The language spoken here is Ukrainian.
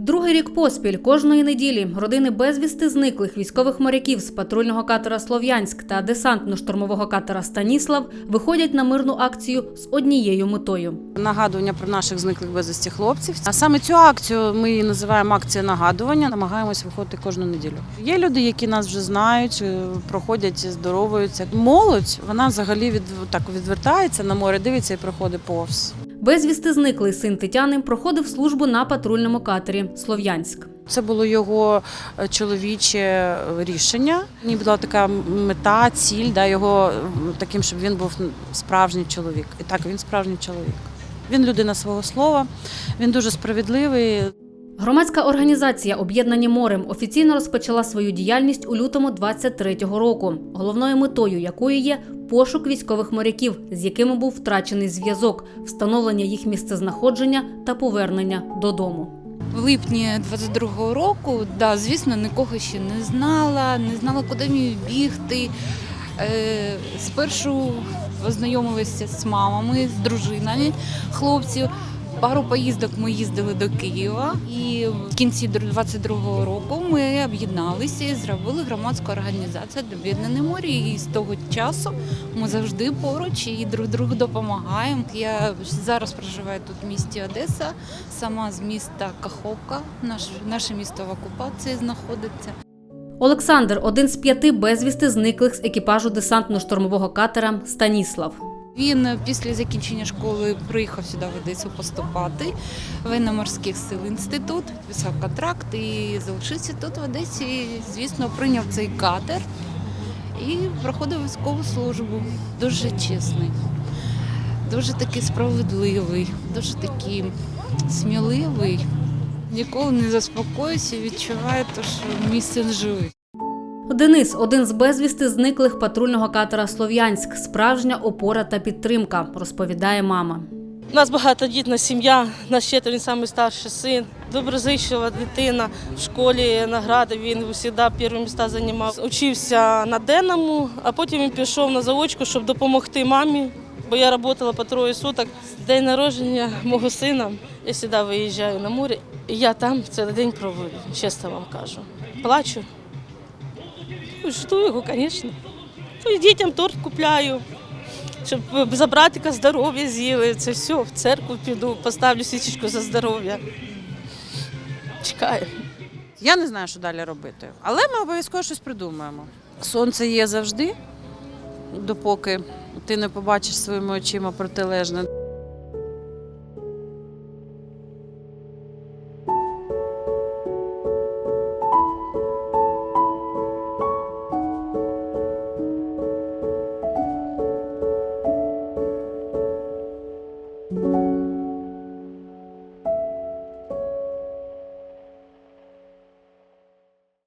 Другий рік поспіль кожної неділі родини безвісти зниклих військових моряків з патрульного катера Слов'янськ та десантно-штурмового катера Станіслав виходять на мирну акцію з однією метою. Нагадування про наших зниклих безвісті хлопців. А саме цю акцію ми її називаємо акція нагадування. Намагаємось виходити кожну неділю. Є люди, які нас вже знають, е, проходять, здоровуються. Молодь вона взагалі від так відвертається на море, дивиться і проходить повз. Безвісти зниклий син Тетяни проходив службу на патрульному катері Слов'янськ. Це було його е, чоловіче е, рішення. Мені була така мета, ціль, да, його таким, щоб він був справжній чоловік. І так, він справжній чоловік. Він людина свого слова, він дуже справедливий. Громадська організація Об'єднані морем офіційно розпочала свою діяльність у лютому 23-го року, головною метою якої є пошук військових моряків, з якими був втрачений зв'язок, встановлення їх місцезнаходження та повернення додому. В липні 22-го року, да, звісно, нікого ще не знала, не знала, куди мені бігти. Е, спершу познайомилася з мамами, з дружинами хлопців. Пару поїздок ми їздили до Києва, і в кінці 22-го року ми об'єдналися і зробили громадську організацію «Об'єднане море». І з того часу ми завжди поруч і друг другу допомагаємо. Я зараз проживаю тут в місті Одеса, сама з міста Каховка. Наш, наше місто в окупації знаходиться. Олександр один з п'яти безвісти зниклих з екіпажу десантно-штурмового катера Станіслав. Він після закінчення школи приїхав сюди в Одесу поступати в военно-морських сил інститут, підписав контракт і залишився тут в Одесі. Звісно, прийняв цей катер і проходив військову службу. Дуже чесний, дуже такий справедливий, дуже такий сміливий. Ніколи не заспокоюся, відчуваю, те, що мій син живий. Денис один з безвісти зниклих патрульного катера Слов'янськ. Справжня опора та підтримка, розповідає мама. У нас багатодітна сім'я, наш четверо, він самий старший син, доброзичлива дитина. В школі награди він завжди перші місця займав. Учився на денному, а потім він пішов на заочку, щоб допомогти мамі, бо я працювала по троє суток. День народження мого сина. Я завжди виїжджаю на море, і я там цілий день проводжу, чесно вам кажу. Плачу. Жду його, звісно. Ну, дітям торт купляю щоб за братика здоров'я з'їли. Це все, в церкву піду, поставлю свічечку за здоров'я. Чекаю. Я не знаю, що далі робити, але ми обов'язково щось придумаємо. Сонце є завжди, допоки ти не побачиш своїми очима протилежне.